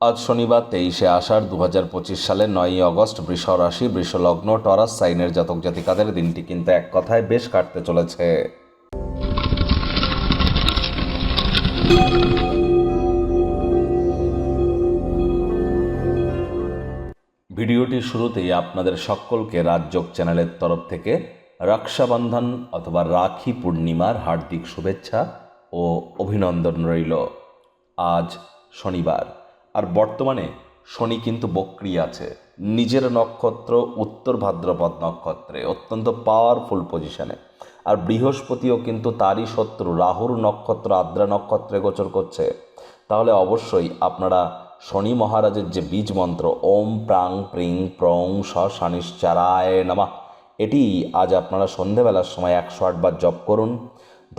আজ শনিবার তেইশে আষাঢ় দু হাজার পঁচিশ সালের নয়ই অগস্ট বৃষ রাশি বৃষ লগ্ন টরাস সাইনের জাতক জাতিকাদের দিনটি কিন্তু এক কথায় বেশ কাটতে চলেছে। ভিডিওটির শুরুতেই আপনাদের সকলকে রাজযোগ চ্যানেলের তরফ থেকে রক্ষাবন্ধন অথবা রাখি পূর্ণিমার হার্দিক শুভেচ্ছা ও অভিনন্দন রইল। আজ শনিবার। আর বর্তমানে শনি কিন্তু বক্রি আছে। নিজের নক্ষত্র উত্তর ভাদ্রপদ নক্ষত্রে, অত্যন্ত পাওয়ারফুল পজিশনে আর বৃহস্পতিও কিন্তু তারই শত্রু, রাহুর নক্ষত্র, আদ্রা নক্ষত্রে গোচর করছে। তাহলে অবশ্যই আপনারা শনি মহারাজের যে বীজ মন্ত্র, ওম প্রাং প্রিং প্রং স শানিশ্চারায় নামা, এটি আজ আপনারা সন্ধেবেলার সময় একশো আটবার জপ করুন।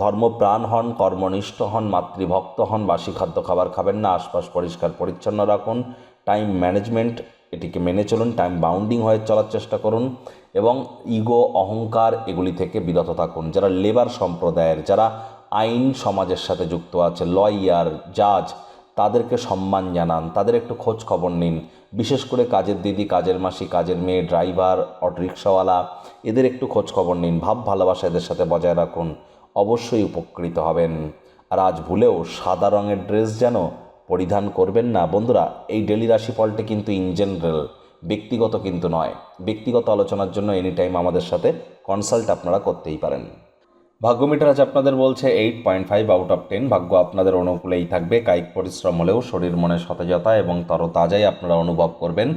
ধর্মপ্রাণ হন, কর্মনিষ্ঠ হন, মাতৃভক্ত হন, বাসি খাদ্য খাবার খাবেন না, আশপাশ পরিষ্কার পরিচ্ছন্ন রাখুন টাইম ম্যানেজমেন্ট এটিকে মেনে চলুন টাইম বাউন্ডিং হয়ে চলার চেষ্টা করুন এবং ইগো অহংকার এগুলি থেকে বিরত থাকুন। যারা লেবার সম্প্রদায়ের, যারা আইন সমাজের সাথে যুক্ত আছে লয়ার জাজ তাদেরকে সম্মান জানান, তাদের একটু খোঁজ খবর নিন। বিশেষ করে কাজের দিদি, কাজের মাসি, কাজের মেয়ে ড্রাইভার অটোরিক্সাওয়ালা এদের একটু খোঁজ খবর নিন, ভাব ভালোবাসা এদের সাথে বজায় রাখুন। অবশ্যই উপকৃত হবেন। আর আজ ভুলেও সাদা রঙের ড্রেস যেন পরিধান করবেন না। বন্ধুরা, এই ডেলি রাশিফলটি কিন্তু ইন জেনারেল ব্যক্তিগত কিন্তু নয়। ব্যক্তিগত আলোচনার জন্য এনি টাইম আমাদের সাথে কনসাল্ট আপনারা করতেই পারেন। ভাগ্যমিটার আজ আপনাদের বলছে eight point five out of ten ভাগ্য আপনাদের অনুকূলেই থাকবে। কায়িক পরিশ্রম হলেও শরীর মনে সতেজতা এবং তরতাজাই আপনারা অনুভব করবেন।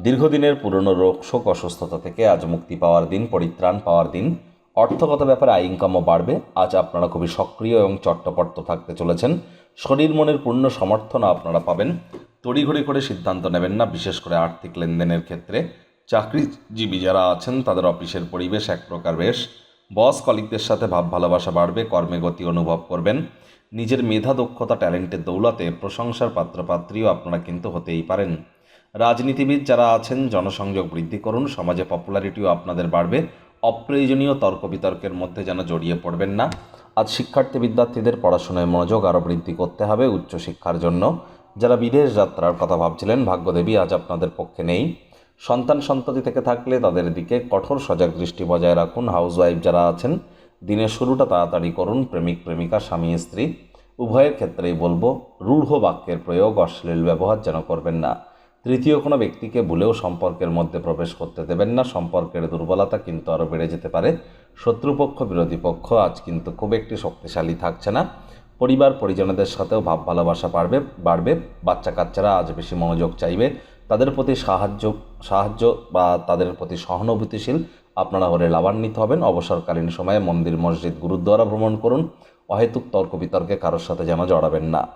দীর্ঘদিনের পুরনো রোগ, শোক, অসুস্থতা থেকে আজ মুক্তি পাওয়ার দিন, পরিত্রাণ পাওয়ার দিন। অর্থগত ব্যাপারে আয় ইনকামও বাড়বে। আজ আপনারা খুবই সক্রিয় এবং চট্টপট্ট থাকতে চলেছেন। শরীর মনের পূর্ণ সমর্থনও আপনারা পাবেন। তড়িঘড়ি করে সিদ্ধান্ত নেবেন না, বিশেষ করে আর্থিক লেনদেনের ক্ষেত্রে। চাকরিজীবী যারা আছেন, তাদের অফিসের পরিবেশ এক প্রকার বেশ। বস কলিকদের সাথে ভাব ভালোবাসা বাড়বে, কর্মে গতি অনুভব করবেন। নিজের মেধা, দক্ষতা, ট্যালেন্টের দৌলতে প্রশংসার পাত্রপাত্রীও আপনারা কিন্তু হতেই পারেন। রাজনীতিবিদ যারা আছেন, জনসংযোগ বৃদ্ধি করুন, সমাজে পপুলারিটিও আপনাদের বাড়বে। অপ্রয়োজনীয় তর্ক বিতর্কের মধ্যে যেন জড়িয়ে পড়বেন না। আজ শিক্ষার্থী বিদ্যার্থীদের পড়াশোনায় মনোযোগ আরও বৃদ্ধি করতে হবে উচ্চশিক্ষার জন্য। যারা বিদেশ যাত্রার কথা ভাবছিলেন, ভাগ্যদেবী আজ আপনাদের পক্ষে নেই। সন্তান সন্ততি থেকে থাকলে তাদের দিকে কঠোর সজাগ দৃষ্টি বজায় রাখুন। হাউসওয়াইফ যারা আছেন, দিনের শুরুটা তাড়াতাড়ি করুন। প্রেমিক, প্রেমিকা, স্বামী, স্ত্রী, উভয়ের ক্ষেত্রেই বলব, রূঢ় বাক্যের প্রয়োগ অশ্লীল ব্যবহার যেন করবেন না। তৃতীয় কোনো ব্যক্তিকে ভুলেও সম্পর্কের মধ্যে প্রবেশ করতে দেবেন না। সম্পর্কের দুর্বলতা কিন্তু আরও বেড়ে যেতে পারে। শত্রুপক্ষ, বিরোধী পক্ষ আজ কিন্তু খুব একটি শক্তিশালী থাকছে না। পরিবার, পরিজনদের সাথেও ভাব ভালোবাসা বাড়বে বাড়বে। বাচ্চা কাচ্চারা আজ বেশি মনোযোগ চাইবে। তাদের প্রতি সাহায্য সাহায্য বা তাদের প্রতি সহানুভূতিশীল আপনারা হলে লাভান্বিত হবেন। অবসরকালীন সময়ে মন্দির, মসজিদ, গুরুদ্বারা ভ্রমণ করুন। অহেতুক তর্ক বিতর্কে কারোর সাথে যেন জড়াবেন না।